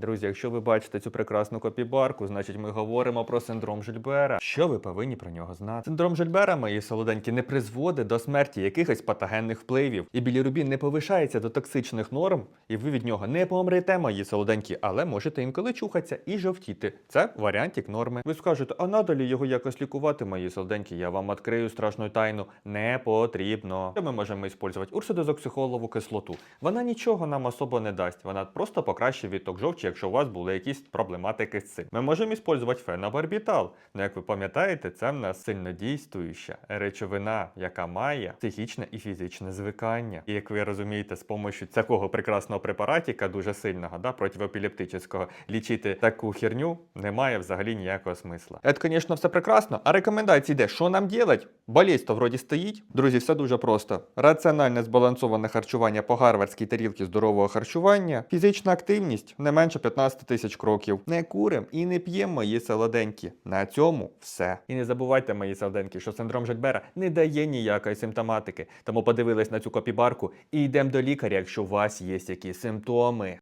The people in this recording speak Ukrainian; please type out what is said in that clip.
Друзі, якщо ви бачите цю прекрасну копібарку, значить ми говоримо про синдром Жильбера. Що ви повинні про нього знати? Синдром Жильбера, мої солоденькі, не призводить до смерті якихось патогенних впливів. І білірубін не повишається до токсичних норм, і ви від нього не помрете, мої солоденькі, але можете інколи чухатися і жовтіти. Це варіантик норми. Ви скажете, а надалі його якось лікувати, мої солоденькі? Я вам відкрию страшну тайну. Не потрібно. Ми можемо використовувати урсодозоксихолову кислоту. Вона нічого нам особо не дасть. Вона просто покращить відток жовчі, якщо у вас були якісь проблематики з цим. Ми можемо використовувати фенобарбітал. Ну, як ви пам'ятаєте, це в нас сильнодійствуюча речовина, яка має психічне і фізичне звикання. І як ви розумієте, з допомогою такого прекрасного препаратіка, дуже сильного, да, противоепілептичного, лічити таку херню немає взагалі ніякого смисла. Це, звісно, все прекрасно. А рекомендації де? Що нам робити? Болість то вроді стоїть. Друзі, все дуже просто. Раціональне збалансоване харчування по гарвардській тарілці здорового харчування, фізична активність не менше 15 тисяч кроків. Не курим і не п'ємо мої солоденькі. На цьому все. І не забувайте, мої солоденькі, що синдром Жильбера не дає ніякої симптоматики. Тому подивились на цю копібарку і йдемо до лікаря, якщо у вас є якісь симптоми.